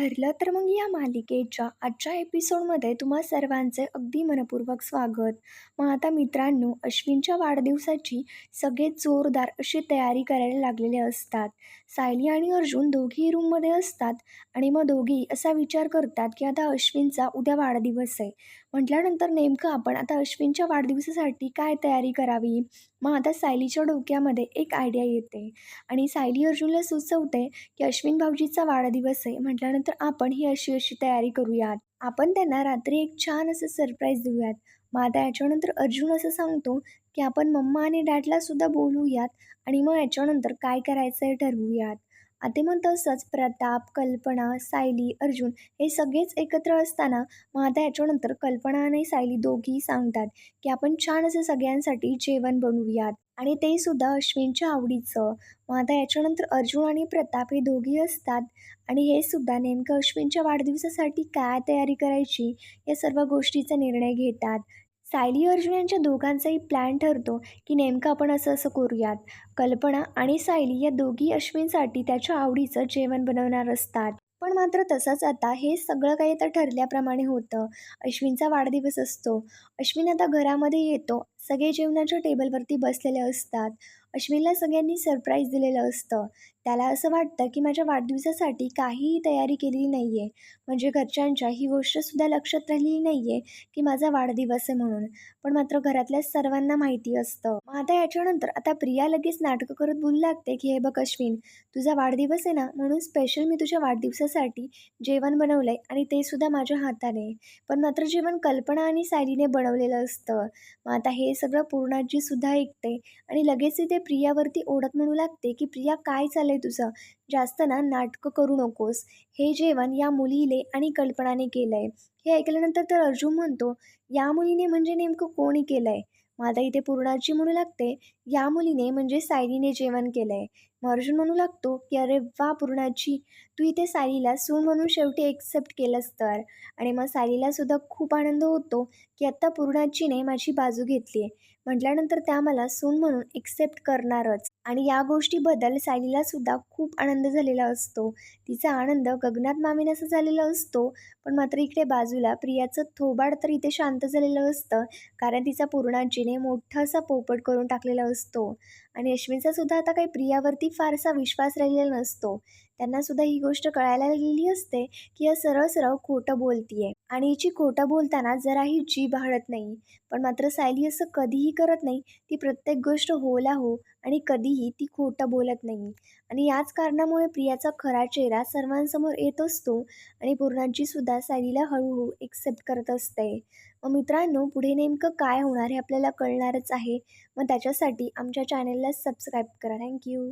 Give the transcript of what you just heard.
ठरलं तर मग या मालिकेच्या आजच्या एपिसोडमध्ये तुम्हा सर्वांचे अगदी मनपूर्वक स्वागत. मग आता मित्रांनो अश्विनच्या वाढदिवसाची सगळे जोरदार अशी तयारी करायला लागलेले असतात. सायली आणि अर्जुन दोघीही रूममध्ये असतात आणि मग दोघी असा विचार करतात की आता अश्विनचा उद्या वाढदिवस आहे. म्हटल्यानंतर नेमकं आपण आता अश्विनच्या वाढदिवसासाठी काय तयारी करावी? मग आता सायलीच्या डोक्यामध्ये एक आयडिया येते आणि सायली अर्जुनला सुचवते की अश्विन भाऊजीचा वाढदिवस आहे. म्हटल्यानंतर तर आपण ही अशी अशी तयारी करूयात. आपण त्यांना रात्री एक छान असं सरप्राईज देऊयात. मग आता याच्यानंतर अर्जुन असं सांगतो की आपण मम्मा आणि डॅडला सुद्धा बोलूयात आणि मग याच्यानंतर काय करायचं हे ठरवूयात. आता मग तसंच प्रताप कल्पना सायली अर्जुन हे सगळेच एकत्र असताना मग आता याच्यानंतर कल्पना आणि सायली दोघी सांगतात की आपण छान असं सगळ्यांसाठी जेवण बनवूयात. आणि ते सुद्धा अश्विनच्या आवडीचं. मग आता याच्यानंतर अर्जुन आणि प्रताप हे दोघी असतात. आणि हे सुद्धा नेमकं अश्विनच्या वाढदिवसासाठी काय तयारी करायची या सर्व गोष्टीचा निर्णय घेतात. सायली अर्जुन यांच्या दोघांचाही प्लॅन ठरतो की नेमकं आपण असं असं करूयात. कल्पना आणि सायली या दोघी अश्विनसाठी त्याच्या आवडीचं जेवण बनवणार असतात. पण मात्र तसंच आता हे सगळं काही आता ठरल्याप्रमाणे होतं. अश्विनचा वाढदिवस असतो. अश्विन आता घरामध्ये येतो. सगळे जेवणाच्या टेबलवरती बसलेले असतात. अश्विनला सगळ्यांनी सरप्राईज दिलेलं असतं. त्याला असं वाटतं की माझ्या वाढदिवसासाठी काहीही तयारी केलेली नाही आहे म्हणजे घरच्यांच्या ही गोष्टसुद्धा लक्षात राहिलेली नाही आहे की माझा वाढदिवस आहे म्हणून. पण मात्र घरातल्या सर्वांना माहिती असतं. मग आता याच्यानंतर आता प्रिया लगेच नाटकं करत बोलू लागते की हे बघ अश्विन तुझा वाढदिवस आहे ना? म्हणून स्पेशल मी तुझ्या वाढदिवसासाठी जेवण बनवलं आहे आणि ते सुद्धा माझ्या हाताने. पण मात्र जेवण कल्पना आणि सायलीने बनवलेलं असतं. मग आता हे सगळं पूर्णाजीसुद्धा ऐकते. आणि लगेच ते प्रियावरती ओढत म्हणू लागते की प्रिया काय चाललंय तुझं? जास्त ना नाटकं करू नकोस. हे जेवण या मुलीले आणि कल्पनाने केलं आहे हे ऐकल्यानंतर तर अर्जुन म्हणतो या मुलीने म्हणजे नेमकं कोणी केलं आहे मग आता इथे पूर्णाची म्हणू लागते या मुलीने म्हणजे सायलीने जेवण केलं आहे मग अर्जुन म्हणू लागतो की अरे वा पूर्णाची तू इथे सायलीला सून म्हणून शेवटी एक्सेप्ट केलंस तर. आणि मग सायलीला सुद्धा खूप आनंद होतो की आत्ता पूर्णाचीने माझी बाजू घेतली आहे म्हटल्यानंतर त्या मला सून म्हणून एक्सेप्ट करणारच. आणि या गोष्टीबद्दल सायलीला सुद्धा खूप आनंद झालेला असतो. तिचा आनंद गगनात मामीन झालेला असतो पण मात्र इकडे बाजूला प्रियाचं थोबाड तर इथे शांत झालेलं असतं कारण तिचा पूर्णाजीने मोठा असा पोपट करून टाकलेला असतो. आणि अश्विनचा सुद्धा आता काही प्रियावरती फारसा विश्वास राहिलेला नसतो. त्यांना सुद्धा ही गोष्ट कळायला गेली असते की या सरळ सरळ खोटं बोलतीये. आणि हिची खोटं बोलताना जराही जीभ हळत नाही. पण मात्र सायली असं कधीही करत नाही ती प्रत्येक गोष्ट होला हो आणि कधीही ती खोटं बोलत नाही. आणि याच कारणामुळे प्रियाचा खरा चेहरा सर्वांसमोर येत असतो आणि पूर्णाची सुद्धा सायलीला हळूहळू एक्सेप्ट करत असते. मग मित्रांनो पुढे नेमकं काय होणार हे आपल्याला कळणारच आहे. मग त्याच्यासाठी आमच्या चॅनेलला सबस्क्राईब करा. थँक्यू